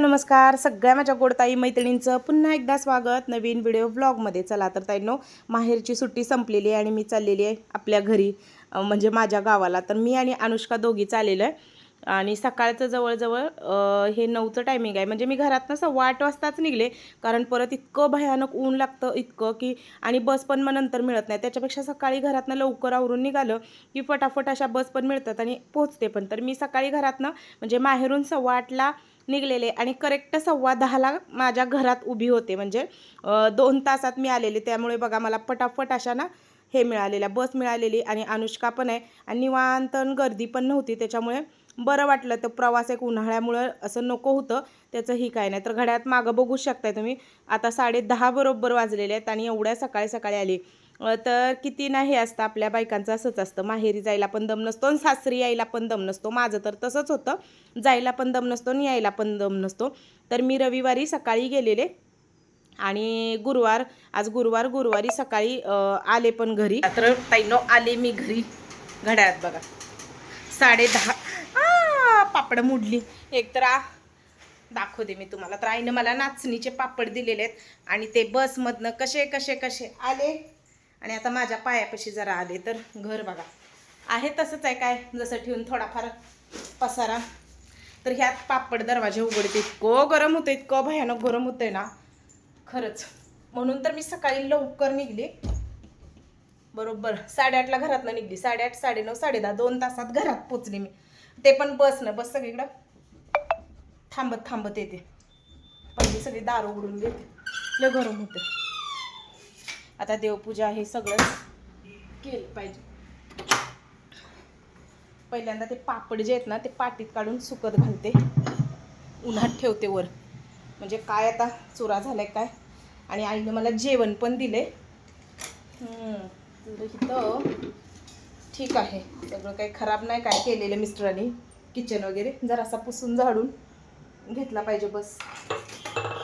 नमस्कार. सगळ्या माझ्या गोडताई मैत्रिणींचं पुन्हा एकदा स्वागत. नवीन व्हिडिओ ब्लॉगमध्ये चला तर ताईंनो माहेरची सुट्टी संपलेली आहे आणि मी चाललेली आहे आपल्या घरी म्हणजे माझ्या गावाला. तर मी आणि अनुष्का दोघी चाललेलं आहे. आणि सकाळचं जवळजवळ हे नऊचं टायमिंग आहे. म्हणजे मी घरातनं सव्वा आठ वाजताच निघले. कारण परत इतकं भयानक ऊन लागतं इतकं की आणि बस पण मग नंतर मिळत नाही. त्याच्यापेक्षा सकाळी घरातनं लवकर आवरून निघालं की फटाफट अशा बस पण मिळतात आणि पोहोचते पण. तर मी सकाळी घरातनं म्हणजे माहेरून सव्वा आठला निघलेले आणि करेक्ट सव्वा दहाला माझ्या घरात उभी होते. म्हणजे दोन तासात मी आलेले. त्यामुळे बघा मला पटापट अशा ना हे मिळालेल्या बस मिळालेली आणि अनुष्का पण आहे. आणि निवांत गर्दी पण नव्हती. त्याच्यामुळे बरं वाटलं. तर प्रवास एक उन्हाळ्यामुळं असं नको होतं. त्याचंही काय नाही. तर घड्यात मागं बघू शकताय तुम्ही. आता साडे दहा बरोबर वाजलेले आहेत आणि एवढ्या सकाळी सकाळी आली. तर किती ना हे असतं आपल्या बायकांचं असंच असतं. माहेरी जायला पण दम नसतो आणि सासरी यायला पण दम नसतो. माझं तर तसंच होतं. जायला पण दम नसतो आणि यायला पण दम नसतो. तर मी रविवारी सकाळी गेलेले आणि गुरुवार आज गुरुवार गुरुवारी सकाळी आले पण घरी. तर ताईनो आले मी घरी. घड्याळात बघा. साडे दहा. पापड मुडली. एक तर दाखव दाखवते मी तुम्हाला. तर आईनं मला नाचणीचे पापड दिलेले आहेत आणि ते बसमधनं कसे कसे कसे आले? आणि आता माझ्या पायापाशी जरा आले तर घर बघा. आहे तसंच आहे काय? जसं ठेवून थोडाफार पसारा. तर ह्यात पापड दरवाजे उघडते. इतकं गरम होतं इतकं भयानक गरम होतंय ना. खरंच. म्हणून तर मी सकाळी लवकर निघली. बरोबर. साडेआठला घरातनं निघली. साडेआठ साडेनऊ साडेदहा दोन तासात घरात पोचले मी. ते पण बसनं बस सगळीकडं थांबत थांबत येते. पहिली सगळी दार उघडून घेते. लय गरम होते आता देवपूजा हे सगळं केलं पाहिजे. पहिल्यांदा ते पापड जे आहेत ना ते पाटीत काढून सुकत घालते. उन्हात ठेवते वर. म्हणजे काय आता चुरा झालाय काय? आणि आईने मला जेवण पण दिले इथं ठीक आहे. सगळं काही खराब नाही काय केलेलं मिस्टरांनी? किचन वगैरे जरासा पुसून झाडून घेतला पाहिजे बस.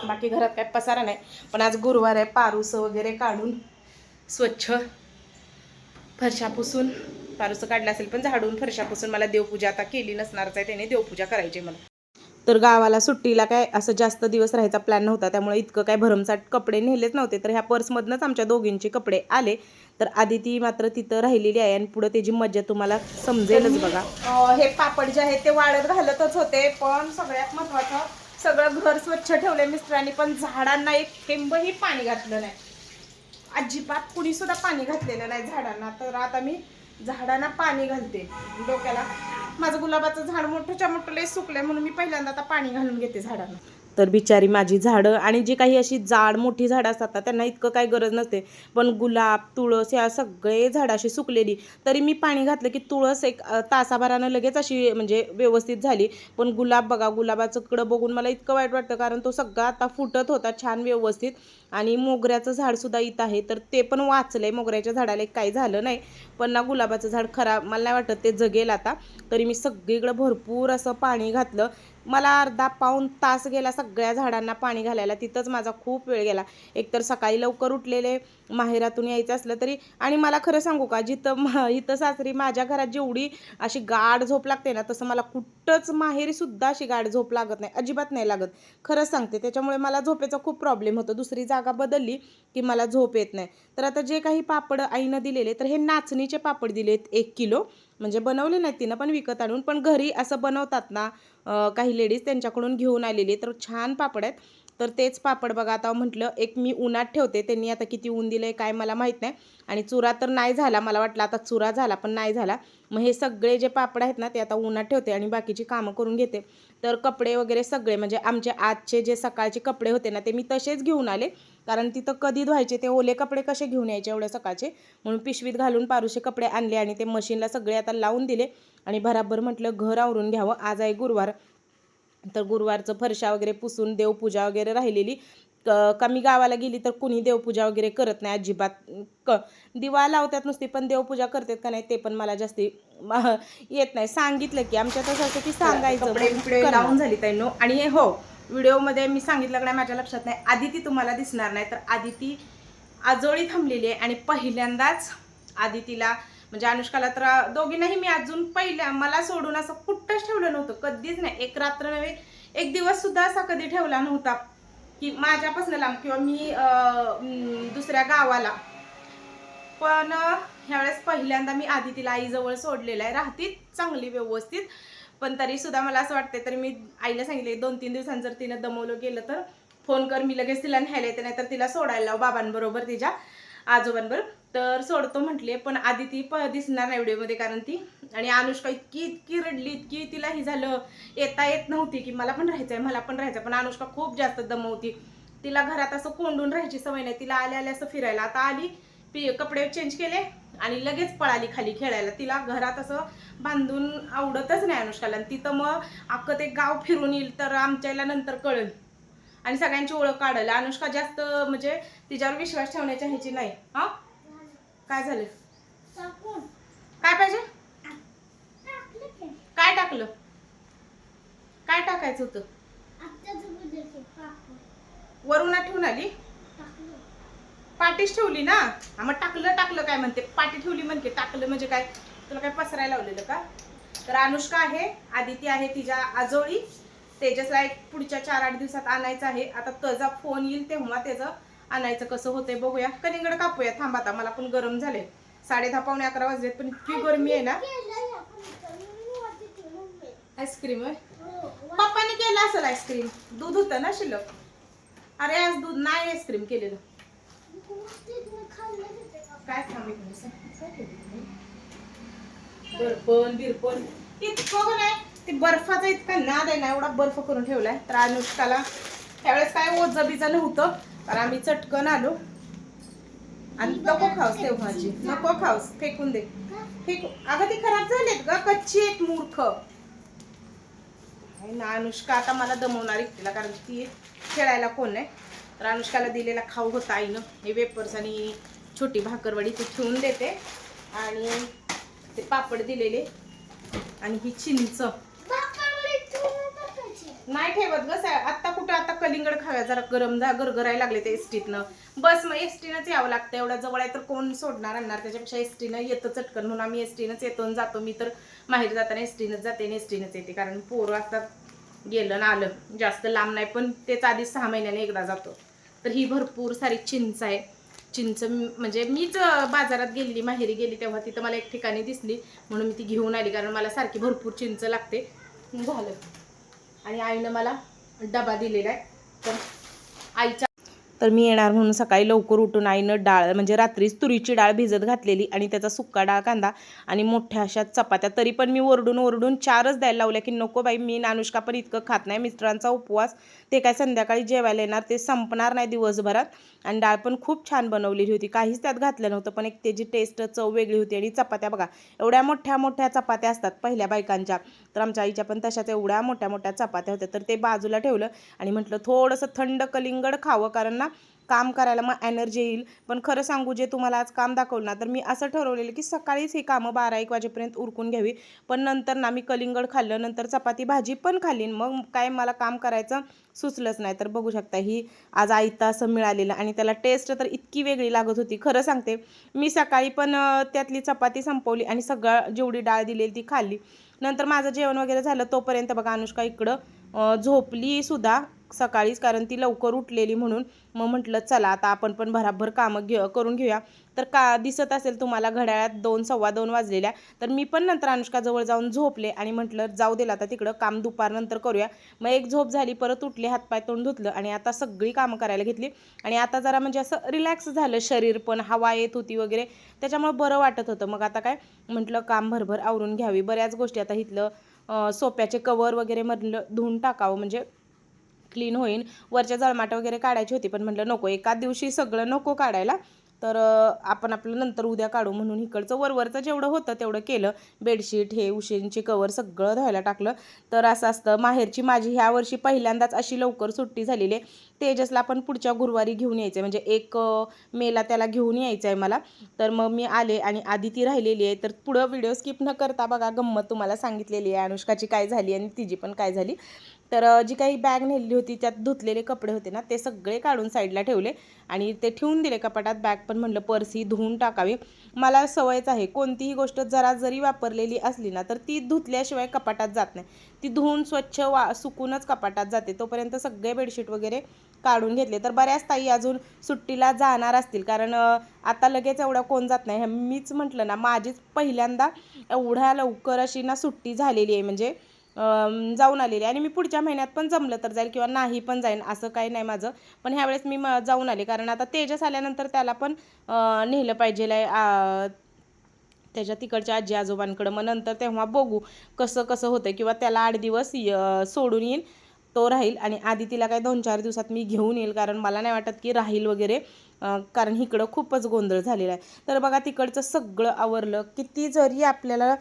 बाकी घरात काय पसारा नाही. पण आज गुरुवार आहे पारूसं वगैरे काढून स्वच्छ. फरशा पुसून पारूसं काढलं असेल पण झाडून फरशा पुसून मला देवपूजा आता केली नसणारच आहे त्याने देवपूजा करायची मला. तर गावाला सुट्टीला काय असं जास्त दिवस राहायचा प्लॅन नव्हता त्यामुळे इतकं काय भरमसाट कपडे नेलेच नव्हते. तर ह्या पर्समधनंच आमच्या दोघींचे कपडे आले. तर आधी ती मात्र तिथं राहिलेली आहे आणि पुढे त्याची मज्जा तुम्हाला समजेलच बघा. हे पापड जे आहेत ते वाळत घालतच होते पण सगळ्यात महत्वाचं सगळं घर स्वच्छ ठेवले मिस्टरांनी पण झाडांना एक थेंबही पाणी घातलं नाही. अजिबात कुणी सुद्धा पाणी घातलेलं नाही झाडांना. तर आता मी झाडांना पाणी घालते डोक्याला. माझं गुलाबाचं झाड मोठंच्या मोठं लय सुकलंय म्हणून मी पहिल्यांदा आता पाणी घालून घेते झाडांना. तर बिचारी माझी झाडं आणि जी काही अशी जाड मोठी झाडं असतात ना त्यांना इतकं काही गरज नसते. पण गुलाब तुळस या सगळे झाडं अशी सुकलेली. तरी मी पाणी घातलं की तुळस एक तासाभरानं लगेच अशी म्हणजे व्यवस्थित झाली. पण गुलाब बघा गुलाबाचं कडं बघून मला इतकं वाईट वाटतं कारण तो सगळा आता फुटत होता छान व्यवस्थित. आणि मोगऱ्याचं झाडसुद्धा इथं आहे. तर ते पण वाचलंय. मोगऱ्याच्या झाडाला एक काही झालं नाही. पण ना गुलाबाचं झाड खराब मला नाही वाटत ते जगेल आता. तरी मी सगळीकडं भरपूर असं पाणी घातलं. मला अर्धा पाऊण तास गेला सगळ्या झाडांना पाणी घालायला. तिथंच माझा खूप वेळ गेला. एकतर सकाळी लवकर उठलेले माहेरातून यायचं असलं तरी. आणि मला खरं सांगू का जिथं मा इथं सासरी माझ्या घरात जेवढी अशी गाढ झोप लागते ना तसं मला कुठंच माहेरीसुद्धा अशी गाढ झोप लागत नाही अजिबात नाही लागत. खरंच सांगते त्याच्यामुळे मला झोपेचा खूप प्रॉब्लेम होतो. दुसरी जागा बदलली की मला झोप येत नाही. तर आता जे काही पापड आईनं दिलेले तर हे नाचणीचे पापड दिलेत एक किलो. म्हणजे बनवले नाहीत तिनं पण विकत आणून. पण घरी असं बनवतात ना काही लेडीज त्यांच्याकडून घेऊन आलेली तर छान पापड आहेत. तर तेच पापड बघा आता म्हटलं एक मी उन्हात ठेवते. त्यांनी आता किती ऊन दिलं आहे काय मला माहीत नाही. आणि चुरा तर नाही झाला मला वाटलं आता चुरा झाला पण नाही झाला. मग हे सगळे जे पापड आहेत ना ते आता उन्हात ठेवते आणि बाकीची कामं करून घेते. तर कपडे वगैरे सगळे म्हणजे आमचे आजचे जे सकाळचे कपडे होते ना ते मी तसेच घेऊन आले. कारण तिथं कधी धुवायचे ते ओले कपडे कसे घेऊन यायचे एवढ्या सकाळचे? म्हणून पिशवीत घालून पारुशे कपडे आणले आणि ते मशीनला सगळे आता लावून दिले. आणि भराभर म्हटलं घर आवरून घ्यावं. आज आहे गुरुवार. तर गुरुवारचं फरशा वगैरे पुसून देवपूजा वगैरे राहिलेली. क कमी गावाला गेली तर कुणी देवपूजा वगैरे करत नाही अजिबात. क दिवा लावतात नुसती पण देवपूजा करतात का नाही ते पण मला जास्ती येत नाही. सांगितलं की आमच्या तसं असं की सांगायचं. लावून झाली ताईनो आणि हे हो व्हिडिओमध्ये मी सांगितलं का नाही माझ्या लक्षात नाही. आदिती तुम्हाला दिसणार नाही. तर आदिती आजोळी थांबलेली आहे आणि पहिल्यांदाच आदितीला म्हणजे अनुष्काला तर दोघींनाही मी अजून पहिल्या मला सोडून असं कुठंच ठेवलं नव्हतं. कधीच नाही. एक रात्र नव्हे एक दिवस सुद्धा असा कधी ठेवला नव्हता की माझ्यापासून लांब किंवा मी दुसऱ्या गावाला. पण ह्यावेळेस पहिल्यांदा मी आदितीला आईजवळ सोडलेलं आहे. राहती चांगली व्यवस्थित. पण तरी सुद्धा मला असं वाटतंय तरी मी आईला सांगितले दोन तीन दिवसांनी जर तिनं दमवलं गेलं तर फोन कर मी लगेच तिला न्यायला येते नाही तर तिला सोडायला लाव बाबांबरोबर तिच्या आजोबांबर तर सोडतो म्हटले पण आधी ती प दिसणार नाही व्हिडिओमध्ये कारण ती आणि अनुष्का इतकी इतकी रडली इतकी तिला ही झालं येता येत नव्हती की मला पण राहायचंय मला पण राहायचं पण अनुष्का खूप जास्त दमवती. तिला घरात असं कोंडून राहायची सवय नाही तिला आल्या आल्या असं फिरायला. आता आली पी कपडे चेंज केले आणि लगेच पळाली खाली खेळायला. तिला घरात असं बांधून आवडतच नाही अनुष्काला. आणि तिथं मग अख्खं ते गाव फिरून येईल तर आमच्याला नंतर कळेल. आणि सगळ्यांची ओळख काढेल. अनुष्का जास्त म्हणजे तिच्यावर विश्वास ठेवण्याच्या ह्याची नाही. हा? काय झालं? काय पाहिजे? काय टाकलं? काय टाकायचं होतं? वरून ठेवून आली? पाठीच ठेवली ना? हा, मग टाकलं टाकलं काय म्हणते? पाठी ठेवली म्हणते. टाकलं म्हणजे काय? तुला काय पसरायला लावलेलं का? तर अनुष्का आहे आदिती आहे तिच्या आजोळी. तेजसला एक पुढच्या चार आठ दिवसात आणायचं आहे. आता त्याचा फोन येईल तेव्हा त्याचं आणायचं कसं होतंय बघूया. कलिंगड कापूया. थांबा आता मला पण गरम झाले साडे दहा पावणे अकरा वाजलेत पण इतकी गरमी आहे ना? आईस्क्रीम आहे पप्पाने केलं असेल आईस्क्रीम दूध होतं ना शिल्लक? अरे आज दूध नाही आईस्क्रीम केलेलं. काय? बर्फन बिरपन इतकं नाही? ते बर्फाचा इतका नाद आहे ना एवढा बर्फ करून ठेवलाय. तर अनुष्काला त्यावेळेस काय ओझ बिजा नव्हतं तर आम्ही चटकन आलो. आणि नको खाऊस तेव्हाची नको खाऊस फेकून दे. फेकू. अगं ती खराब झालीत ग. कच्ची एक मूर्ख. आहे ना अनुष्का आता मला दमवणार तिला कारण ती खेळायला कोण नाही तर अनुष्काला दिलेला खाऊ होता आईनं. हे वेपर्स आणि छोटी भाकरवडी ती ठेवून देते. आणि ते पापड दिलेले. आणि ही चिंच. नाही ठेवत ग आत्ता कुठं आता कलिंगड खाव्या जरा गरम जा गरगरायला लागले ते एसटीतनं. बस मग एसटीनंच यावं लागतं. एवढ्या जवळ आहे तर कोण सोडणार आणणार? त्याच्यापेक्षा एसटीनं येतं चटकन म्हणून आम्ही एसटीनंच येतो जातो. मी तर माहेर जाताना एसटीनंच जाते आणि एसटीनंच येते. कारण पोरं असतात गेलं ना आलं. जास्त लांब नाही पण तेच आधी सहा महिन्याने एकदा जातो. तर ही भरपूर सारी चिंच आहे. चिंच म्हणजे मीच बाजारात गेलेली माहेरी गेली तेव्हा तिथं मला एक ठिकाणी दिसली. म्हणून मी ती घेऊन आली कारण मला सारखी भरपूर चिंच लागते. झालं. आणि आईनं मला डबा दिलेला आहे. तर आईच्या तर मी येणार म्हणून सकाळी लवकर उठून आईनं डाळ म्हणजे रात्रीच तुरीची डाळ भिजत घातलेली आणि त्याचा सुक्का डाळ कांदा आणि मोठ्या अशा चपात्या. तरी पण मी ओरडून ओरडून चारच द्यायला लावल्या की नको बाई मी नानुष्का अनुष्का पण इतकं खात नाही मिस्टरांचा उपवास ते काय संध्याकाळी जेवायला येणार ते संपणार नाही दिवसभरात. आणि डाळ पण खूप छान बनवलेली होती. काहीच त्यात घातलं नव्हतं पण एक त्याची टेस्ट चव वेगळी होती. आणि चपात्या बघा एवढ्या मोठ्या मोठ्या चपात्या असतात पहिल्या बायकांच्या. तर आमच्या आईच्या पण तशाच एवढ्या मोठ्या मोठ्या चपात्या होत्या. तर ते बाजूला ठेवलं आणि म्हटलं थोडंसं थंड कलिंगड खावं कारण ना काम करायला मग एनर्जी येईल. पण खरं सांगू जे तुम्हाला आज काम दाखवलं ना तर मी असं ठरवलेलं की सकाळीच ही कामं बारा एक वाजेपर्यंत उरकून घ्यावी. पण नंतर ना मी कलिंगड खाल्लं नंतर चपाती भाजी पण खाल्ली मग काय मला काम करायचं सुचलंच नाही. तर बघू शकता ही आज आयता असं मिळालेलं आणि त्याला टेस्ट तर इतकी वेगळी लागत होती. खरं सांगते मी सकाळी पण त्यातली चपाती संपवली आणि सगळं जेवढी डाळ दिलेली ती खाल्ली. नंतर माझं जेवण वगैरे झालं तोपर्यंत बघा अनुष्का इकडं झोपली सुद्धा. सकाळीच कारण ती लवकर उठलेली म्हणून मग म्हटलं चला आता आपण पण भराभर कामं घे करून घेऊया. तर का दिसत असेल तुम्हाला घड्याळात दोन सव्वा दोन वाजलेल्या तर मी पण नंतर अनुष्काजवळ जाऊन झोपले आणि म्हटलं जाऊ दिलं आता तिकडं काम दुपारनंतर करूया. मग एक झोप झाली परत उठले हातपाय तोंड धुतलं आणि आता सगळी कामं करायला घेतली. आणि आता जरा म्हणजे असं रिलॅक्स झालं शरीर पण हवा येत होती वगैरे त्याच्यामुळे बरं वाटत होतं. मग आता काय? म्हटलं काम भरभर आवरून घ्यावी. बऱ्याच गोष्टी आता इथलं सोप्याचे कवर वगैरे म्हटलं धुवून टाकावं म्हणजे क्लीन होईन. वरच्या जळमाट वगैरे काढायची होती पण म्हटलं नको एका दिवशी सगळं नको काढायला. तर आपण आपलं नंतर उद्या काढू म्हणून इकडचं वरवरचं जेवढं होतं तेवढं केलं. बेडशीट हे उशींची कवर सगळं धुवायला टाकलं. तर असं असतं माहेरची माझी ह्या वर्षी पहिल्यांदाच अशी लवकर सुट्टी झालेली आहे. तेजसला आपण पुढच्या गुरुवारी घेऊन यायचं आहे म्हणजे एक मेला त्याला घेऊन यायचं आहे मला. तर मग मी आले आणि आधी ती राहिलेली आहे. तर पुढं व्हिडिओ स्किप न करता बघा गंमत तुम्हाला सांगितलेली आहे. अनुष्काची काय झाली आणि तिची पण काय झाली. तर जी काही बॅग नेलेली होती त्यात धुतलेले कपडे होते ना ते सगळे काढून साईडला ठेवले. आणि ते ठेवून दिले कपाटात. बॅग पण म्हणलं पर्स ही धुवून टाकावी. मला सवयच आहे कोणतीही गोष्ट जरा जरी वापरलेली असली ना तर ती धुतल्याशिवाय कपाटात जात नाही. ती धुवून स्वच्छ वा सुकूनच कपाटात जाते. तोपर्यंत सगळे बेडशीट वगैरे काढून घेतले. तर बऱ्याच ताई अजून सुट्टीला जाणार असतील. कारण आता लगेच एवढा कोण जात नाही. मीच म्हटलं ना माझीच पहिल्यांदा एवढ्या लवकर अशी ना सुट्टी झालेली आहे. म्हणजे जाऊन आलेली आणि मी पुढच्या महिन्यात पण जमलं तर जाईल किंवा नाही पण जाईन असं काही नाही माझं. पण ह्यावेळेस मी म- जाऊन आले. कारण आता तेजस आल्यानंतर त्याला पण नेलं पाहिजे त्याच्या तिकडच्या आजी आजोबांकडं. मग नंतर तेव्हा बघू कसं कसं होतं किंवा त्याला आठ दिवस सोडून येईन. तो राहील आणि आधी तिला काय दोन चार दिवसात मी घेऊन येईल कारण मला नाही वाटत की राहील वगैरे कारण इकडं खूपच गोंधळ झालेला आहे. तर बघा तिकडचं सगळं आवरलं किती जरी आपल्याला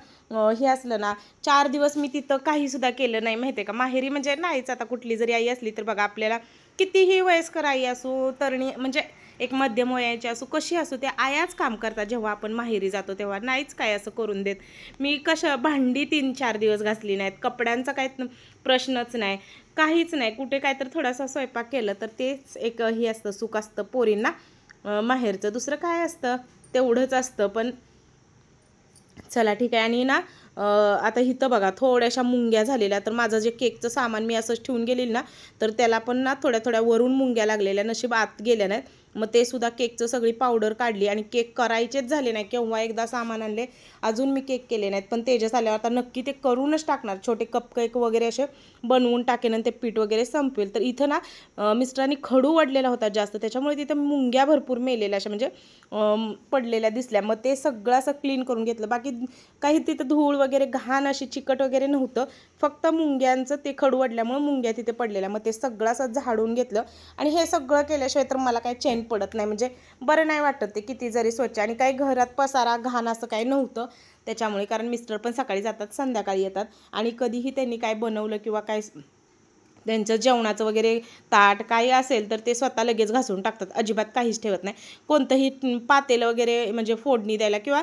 हे असलं ना चार दिवस मी तिथं काहीसुद्धा केलं नाही माहिती आहे का? माहेरी म्हणजे नाहीच आता कुठली जरी आई असली तर बघा आपल्याला कितीही वयस्कर आई असू तरणी म्हणजे एक मध्यम वयाची असू कशी असू त्या आयाच काम करतात जेव्हा आपण माहेरी जातो तेव्हा. नाहीच काय असं करून देत. मी कशा भांडी तीन चार दिवस घासली नाहीत कपड्यांचा काही प्रश्नच नाही. काहीच नाही. कुठे काय तर थोडासा स्वयंपाक केलं तर तेच एक हे असतं सुख असतं पोरींना. माहेरचं दुसरं काय असतं? तेवढंच असतं. पण चला ठीक आहे. आणि ना आता इथं बघा थोड्याशा मुंग्या झालेल्या. तर माझं जे केकचं सामान मी असंच ठेवून गेलेलं ना तर त्याला पण ना थोड्या थोड्या वरून मुंग्या लागलेल्या नशीब आत गेल्या नाहीत. मग ते सुद्धा केकचं सगळी पावडर काढली आणि केक करायचेच झाले नाही केव्हा एकदा सामान आणले अजून मी केक केले नाहीत. पण तेजस आल्यावर आता नक्की ते करूनच टाकणार. छोटे कपकेक वगैरे असे बनवून टाकेन आणि ते पीठ वगैरे संपवेल तर इथं ना मिस्टरांनी खडू वडलेला होता जास्त. त्याच्यामुळे तिथं मुंग्या भरपूर मेलेल्या अशा म्हणजे पडलेल्या दिसल्या. मग ते सगळं असं क्लीन करून घेतलं. बाकी काही तिथं धूळ वगैरे घाण अशी चिकट वगैरे नव्हतं. फक्त मुंग्यांचं ते खडू वडल्यामुळे मुंग्या तिथे पडलेल्या. मग ते सगळं असं झाडून घेतलं. आणि हे सगळं केल्याशिवाय तर मला काय चेन पडत नाही. म्हणजे बरं नाही वाटत ते किती जरी स्वच्छ आणि काही घरात पसारा घाण असं काही नव्हतं त्याच्यामुळे. कारण मिस्टर पण सकाळी जातात संध्याकाळी येतात आणि कधीही त्यांनी काय बनवलं किंवा काय त्यांचं जेवणाचं वगैरे ताट काही असेल तर ते स्वतः लगेच घासून टाकतात. अजिबात काहीच ठेवत नाही. कोणतंही पातेल पातेलं वगैरे म्हणजे फोडणी द्यायला किंवा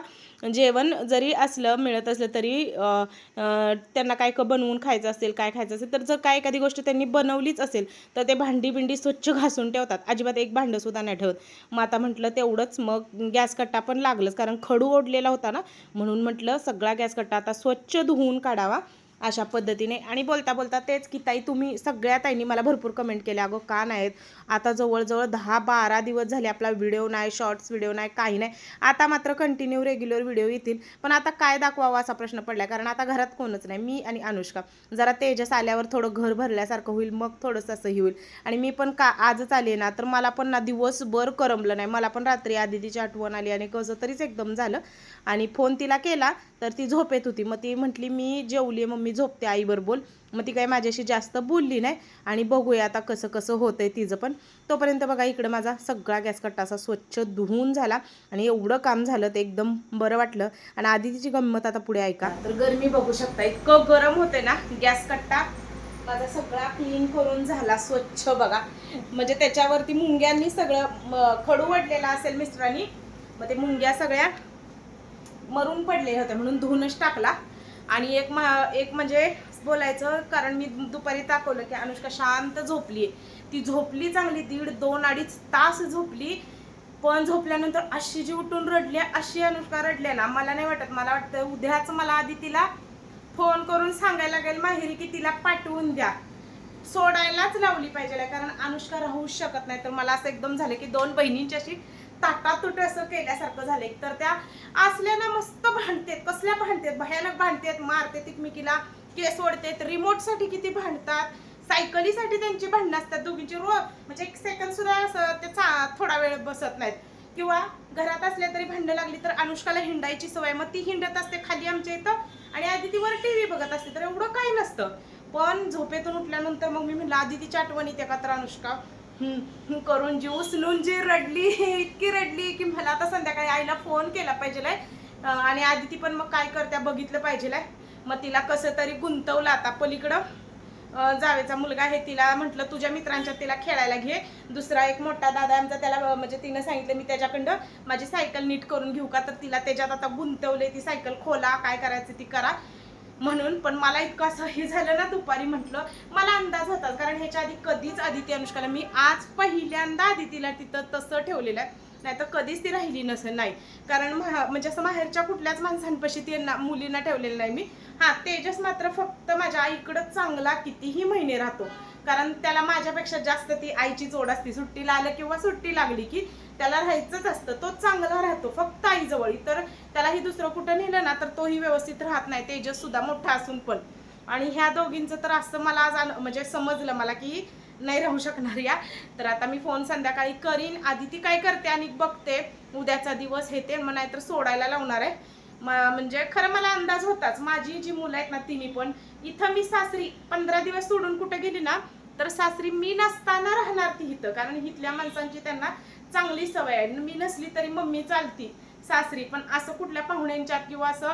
जेवण जरी असलं मिळत असलं तरी त्यांना काय क बनवून खायचं असेल काय खायचं असेल तर जर काय एखादी गोष्ट त्यांनी बनवलीच असेल तर ते भांडी बिंडी स्वच्छ घासून ठेवतात. अजिबात एक भांडंसुद्धा नाही ठेवत. मग आता म्हटलं तेवढंच मग गॅस कट्टा पण लागलंच. कारण खडू ओढलेला होता ना म्हणून म्हटलं सगळा गॅस कट्टा आता स्वच्छ धुवून काढावा. अशा पद्धतीने. आणि बोलता बोलता तेच की ताई तुम्ही सगळ्या ताईंनी मला भरपूर कमेंट केले अगं का नाहीत? आता जवळजवळ दहा बारा दिवस झाले आपला व्हिडिओ नाही शॉर्ट्स व्हिडिओ नाही काही नाही. आता मात्र कंटिन्यू रेग्युलर व्हिडिओ येतील. पण आता काय दाखवावा असा प्रश्न पडला कारण आता घरात कोणच नाही. मी आणि अनुष्का. जरा तेजस आल्यावर थोडं घर भरल्यासारखं होईल मग थोडंसं असंही होईल. आणि मी पण का आजच आले ना तर मला पण ना दिवसभर करमलं नाही. मला पण रात्री आदितीची आठवण आली आणि कसं तरीच एकदम झालं. आणि फोन तिला केला तर ती झोपेत होती. मग ती म्हटली मी जेवली मम्मी मी झोपते आईवर बोल. मग ती काही माझ्याशी जास्त बोलली नाही. आणि बघूया आता कसं कसं होतंय तिचं पण. तोपर्यंत बघा इकडं माझा सगळा गॅस कट्टा असा स्वच्छ धुवून झाला. आणि एवढं काम झालं ते एकदम बरं वाटलं. आणि आधी तिची गंमत आता पुढे ऐका. तर गरमी बघू शकता इतकं गरम होते ना गॅस कट्टा. माझा सगळा क्लीन करून झाला स्वच्छ बघा. म्हणजे त्याच्यावरती मुंग्यांनी सगळं खडू वडलेला असेल मिस्टरांनी. मग ते मुंग्या सगळ्या मरून पडले होते म्हणून धुवूनच टाकला. आणि एक म एक म्हणजे बोलायचं कारण मी दुपारी दाखवलं की अनुष्का शांत झोपली ती झोपली चांगली दीड दोन अडीच तास झोपली पण झोपल्यानंतर अशी जी उठून रडली अशी अनुष्का रडली ना मला नाही वाटत. मला वाटतं उद्याच मला आधी तिला फोन करून सांगायला लागेल माहेरी की तिला पाठवून द्या. सोडायलाच लावली पाहिजे कारण अनुष्का राहूच शकत नाही. तर मला असं एकदम झालं की दोन बहिणींच्याशी अशी ताटातुट असं केल्यासारखं झालं. एक तर त्या असल्यानं मस्त भांडतेत कसल्या भांडतेत? भयानक भांडतेत मारतेत एकमेकीला केस ओढतेत रिमोटसाठी किती भांडतात? सायकलीसाठी त्यांची भांडणं असतात. दोघींची रोज म्हणजे एक सेकंद सुद्धा असं ते चा- थोडा वेळ बसत नाहीत. किंवा घरात असल्या तरी भांडणं लागली तर अनुष्काला हिंडायची सवय. मग ती हिंडत असते खाली आमच्या इथं आणि आधी ती वर टीव्ही बघत असते. तर एवढं काही नसतं. पण झोपेतून उठल्यानंतर मग मी म्हणलं आधी तिची आठवण येते का तर अनुष्का? करून जी उचलून जी रडली इतकी रडली की मला आता संध्याकाळी आईला फोन केला पाहिजे आणि आधी ती पण मग काय करत्या बघितलं पाहिजे मग तिला कसं तरी गुंतवलं आता पलीकडं. जावेचा मुलगा आहे तिला म्हटलं तुझ्या मित्रांच्या तिला खेळायला घे. दुसरा एक मोठा दादा आमचा त्याला म्हणजे तिनं सांगितलं मी त्याच्याकडं माझी सायकल नीट करून घेऊ का? तर तिला त्याच्यात आता गुंतवले ती सायकल खोला काय करायचं ती करा. म्हणून पण मला इतकं असं हे झालं ना दुपारी म्हटलं मला अंदाज होता कारण ह्याच्या आधी कधीच आदिती अनुष्काला मी आज पहिल्यांदा आदितीला तिथं तसं ठेवलेलं आहे. नाही तर कधीच ती राहिली नसेल नाही. कारण महा- म्हणजे असं माहेरच्या कुठल्याच माणसांपाशी ती मुलींना ठेवलेलं नाही मी. हां तेजस मात्र फक्त माझ्या आईकडं चांगला कितीही महिने राहतो. कारण त्याला माझ्यापेक्षा जास्त ती आईची जोड असते. सुट्टीला आलं किंवा सुट्टी लागली की त्याला राहायचंच असतं. तो चांगला राहतो फक्त आईजवळ. तर त्यालाही दुसरं कुठं नेलं ना तर तोही व्यवस्थित राहत नाही. तेजस सुद्धा मोठा असून पण. आणि ह्या दोघींचं तर असं मला आज म्हणजे समजलं मला की नाही राहू शकणार या. तर आता मी फोन संध्याकाळी करीन. आधी ती काय करते? आणि बघते. उद्याचा दिवस हे ते. मग नाहीतर सोडायला लावणार आहे. म- म्हणजे खरं मला अंदाज होताच. माझी जी मुलं आहेत ना तिन्ही पण. इथं मी सासरी पंधरा दिवस सोडून कुठे गेली ना तर सासरी मी नसताना राहणार ती इथं. कारण इथल्या माणसांची त्यांना चांगली सवय आहे. मी नसली तरी मम्मी चालती. सासरी पण असं कुठल्या पाहुण्यांच्यात किंवा असं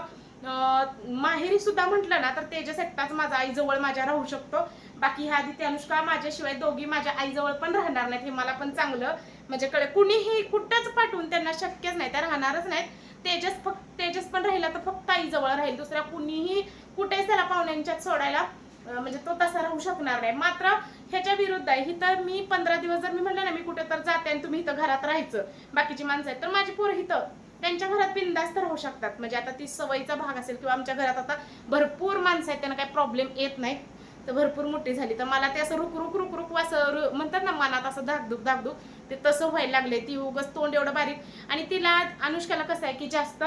माहेरी सुद्धा म्हटलं ना तर तेजस एकटाच माझा आईजवळ माझ्या राहू शकतो. बाकी ह्या आधी ते अनुष्का माझ्याशिवाय दोघी माझ्या आईजवळ पण राहणार नाहीत हे मला पण चांगलं. म्हणजे कळे कुणीही कुठंच पाठवून त्यांना शक्यच नाही त्या राहणारच नाहीत. तेजस फक्त तेजस पण राहिला तर फक्त आईजवळ राहील दुसऱ्या कुणीही कुठेच त्याला पाहुण्यांच्यात सोडायला म्हणजे तो तसा राहू शकणार नाही. मात्र ह्याच्या विरुद्ध आहे ही तर मी पंधरा दिवस जर मी म्हणलं ना मी कुठे तर जाते आणि तुम्ही इथं घरात राहायचं बाकीची माणसं आहेत. तर माझी पोरं इथं त्यांच्या घरात बिंदास्त राहू शकतात. म्हणजे आता ती सवयीचा भाग असेल किंवा आमच्या घरात आता भरपूर माणसं आहेत त्यांना काही प्रॉब्लेम येत नाही तर भरपूर मोठी झाली. तर मला ते असं रुक रुक रुक रुक असं म्हणतात ना मनात असं धाकधूक धाकधूक. ते तसं व्हायला लागले. ती उगच तोंड एवढं बारीक. आणि तिला अनुष्काला कसं आहे की जास्त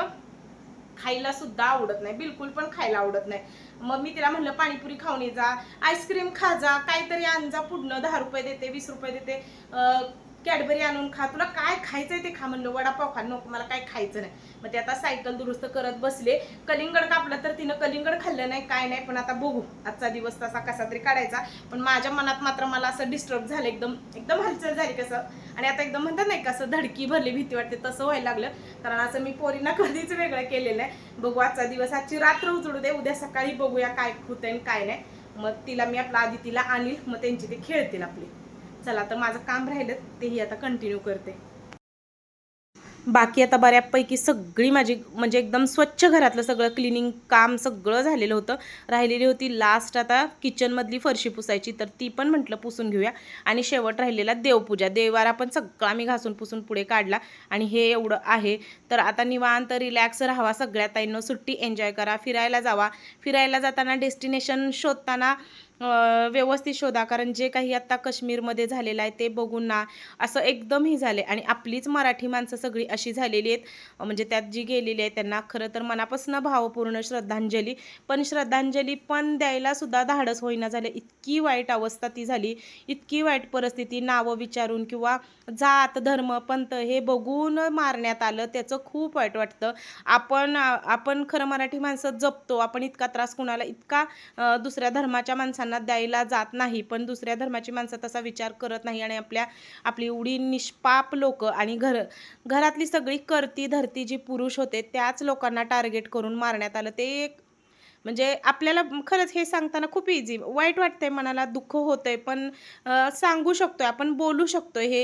खायला सुद्धा आवडत नाही. बिलकुल पण खायला आवडत नाही. मग मी तिला म्हणलं पाणीपुरी खाऊन ये जा. आईस्क्रीम खा जा. काहीतरी आणजा पुढनं दहा रुपये देते वीस रुपये देते. कॅडबरी आणून खा तुला काय खायचंय ते खा म्हणलं वडापाव खा नको मला काय खायचं नाही. मग ते आता सायकल दुरुस्त करत बसले. कलिंगड कापलं तर तिनं कलिंगड खाल्लं नाही काय नाही पण आता बघू आजचा दिवस तसा कसा तरी काढायचा. पण माझ्या मनात मात्र मला असं डिस्टर्ब झालं एकदम एकदम हलचल झाली कसं. आणि आता एकदम म्हणतात नाही कसं धडकी भरली भीती वाटते तसं व्हायला लागलं. कारण असं मी पोरींना कधीच वेगळं केलेलं आहे बघू आजचा दिवस आजची रात्र उजळू दे उद्या सकाळी बघूया काय होतंय आणि काय नाही. मग तिला मी आपला आधी तिला आणील मग त्यांची ते खेळतील आपली. चला तर माझं काम राहिलं तेही आता कंटिन्यू करते. बाकी आता बऱ्यापैकी सगळी माझी म्हणजे एकदम स्वच्छ घरातलं सगळं क्लिनिंग काम सगळं झालेलं होतं. राहिलेली होती लास्ट आता किचनमधली फरशी पुसायची तर ती पण म्हटलं पुसून घेऊया. आणि शेवट राहिलेला देवपूजा देवारा पण सगळा मी घासून पुसून पुढे काढला. आणि हे एवढं आहे. तर आता निवांत रिलॅक्स राहावा सगळ्या ताईंनो सुट्टी एन्जॉय करा फिरायला जावा. फिरायला जाताना डेस्टिनेशन शोधताना व्यवस्थित शोधा. कारण जे काही आत्ता काश्मीरमध्ये झालेलं आहे ते बघून ना असं एकदम ही झाले आणि आपलीच मराठी माणसं सगळी अशी झालेली आहेत. म्हणजे त्यात जी गेलेली आहे त्यांना खरं तर मनापासून भावपूर्ण श्रद्धांजली. पण श्रद्धांजली पण द्यायला सुद्धा धाडस होईना झाले. इतकी वाईट अवस्था ती झाली. इतकी वाईट परिस्थिती नावं विचारून किंवा जात धर्म पंत हे बघून मारण्यात आलं. त्याचं खूप वाईट वाटतं. आपण आपण खरं मराठी माणसं जपतो. आपण इतका त्रास कुणाला इतका दुसऱ्या धर्माच्या माणसांना द्यायला जात नाही पण दुसऱ्या धर्माची माणसं तसा विचार करत नाही आणि आपल्या आपली एवढी निष्पाप लोक आणि घर घरातली सगळी करती धरती जी पुरुष होते त्याच लोकांना टार्गेट करून मारण्यात आलं. ते एक म्हणजे आपल्याला खरंच हे सांगताना खूप इझी वाईट वाटतंय मनाला दुःख होतंय पण सांगू शकतोय आपण बोलू शकतोय हे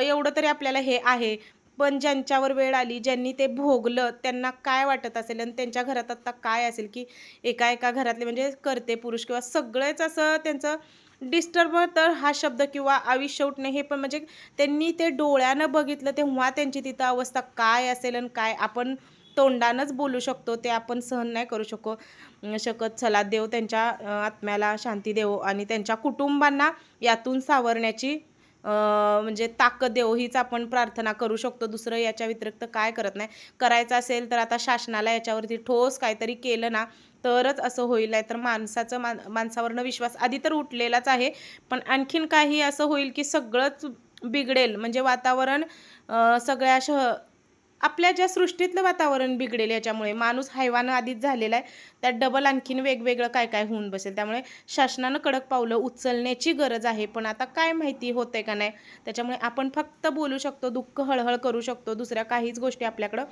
एवढं तरी आपल्याला हे आहे. पण ज्यांच्यावर वेळ आली ज्यांनी ते भोगलं त्यांना काय वाटत असेल आणि त्यांच्या घरात आत्ता काय असेल की एका एका घरातले म्हणजे करते पुरुष किंवा सगळेच असं त्यांचं डिस्टर्ब तर हा शब्द किंवा आयुष्य उठणे हे पण म्हणजे त्यांनी ते डोळ्यानं बघितलं तेव्हा त्यांची तिथं अवस्था काय असेल आणि काय आपण तोंडानंच बोलू शकतो ते आपण सहन नाही करू शको शकत. चला देव त्यांच्या आत्म्याला शांती देव आणि त्यांच्या कुटुंबांना यातून सावरण्याची म्हणजे ताकद देव हीच आपण प्रार्थना करू शकतो. दुसरं याच्या व्यतिरिक्त काय करत नाही. करायचं असेल तर आता शासनाला याच्यावरती ठोस काहीतरी केलं ना तरच असं होईल. नाही तर माणसाचं मान माणसावरनं विश्वास आधी तर उठलेलाच आहे. पण आणखीन काही असं होईल की सगळंच बिघडेल. म्हणजे वातावरण सगळ्या शह आपल्या ज्या सृष्टीतलं वातावरण बिघडेल याच्यामुळे माणूस हैवानं आधीच झालेला आहे. त्यात डबल आणखीन वेगवेगळं काय काय होऊन बसेल. त्यामुळे शासनानं कडक पावलं उचलण्याची गरज आहे. पण आता काय माहिती होतंय का नाही? त्याच्यामुळे आपण फक्त बोलू शकतो दुःख हळहळ करू शकतो. दुसऱ्या काहीच गोष्टी आपल्याकडं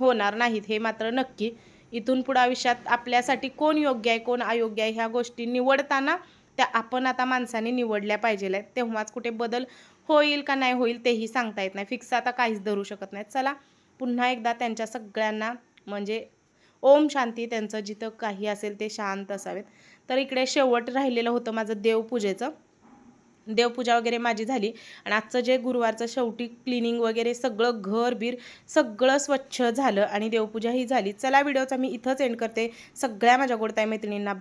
होणार नाहीत. हे मात्र नक्की. इथून पुढं आयुष्यात आपल्यासाठी कोण योग्य आहे कोण अयोग्य आहे ह्या गोष्टी निवडताना त्या आपण आता माणसाने निवडल्या पाहिजे तेव्हाच कुठे बदल होईल का नाही होईल तेही सांगता येत नाही. फिक्स आता काहीच धरू शकत नाहीत. चला पुन्हा एकदा त्यांच्या सगळ्यांना म्हणजे ओम शांती त्यांचं जिथं काही असेल ते शांत असावेत. तर इकडे शेवट राहिलेलं होतं माझं देवपूजेचं. देवपूजा वगैरे माझी झाली आणि आजचं जे गुरुवारचं शेवटी क्लिनिंग वगैरे सगळं घर बीर सगळं स्वच्छ झालं आणि देवपूजाही झाली. चला व्हिडिओचा मी इथंच एंड करते. सगळ्या माझ्या गोडताई मैत्रिणींना